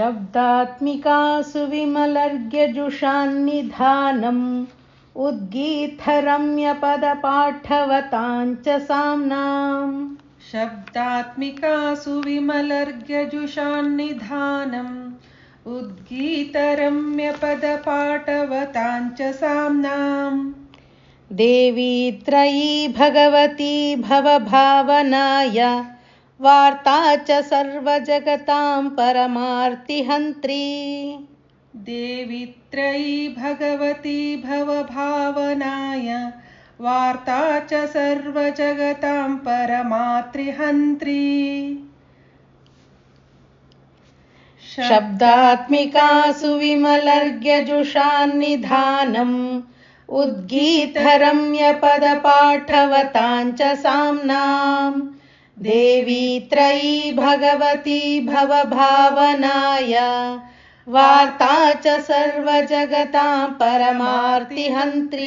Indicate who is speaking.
Speaker 1: शब्दात्मिकासु विमलर्घ्यजुषान्निधानम् उद्गीतरम्यपदपाठवताञ्च साम्नाम्।
Speaker 2: शब्दात्मिकासु विमलर्घ्यजुषान्निधानम् उद्गीतरम्यपदपाठवताञ्च साम्नाम्।
Speaker 1: देवी त्रयी भगवती भवभावनाय वार्ता च सर्वजगतां परमार्तिहन्त्री।
Speaker 2: देवित्रयी भगवती भवभावनाय वार्ता च सर्वजगतां परमातृहन्त्री
Speaker 1: शब्दात्मिकासु विमलर्घ्यजुषान्निधानम् उद्गीतरम्यपदपाठवताञ्च साम्नाम् देवी त्रयी भगवती भवभावनाय वार्ता च सर्वजगतां परमार्तिहन्त्री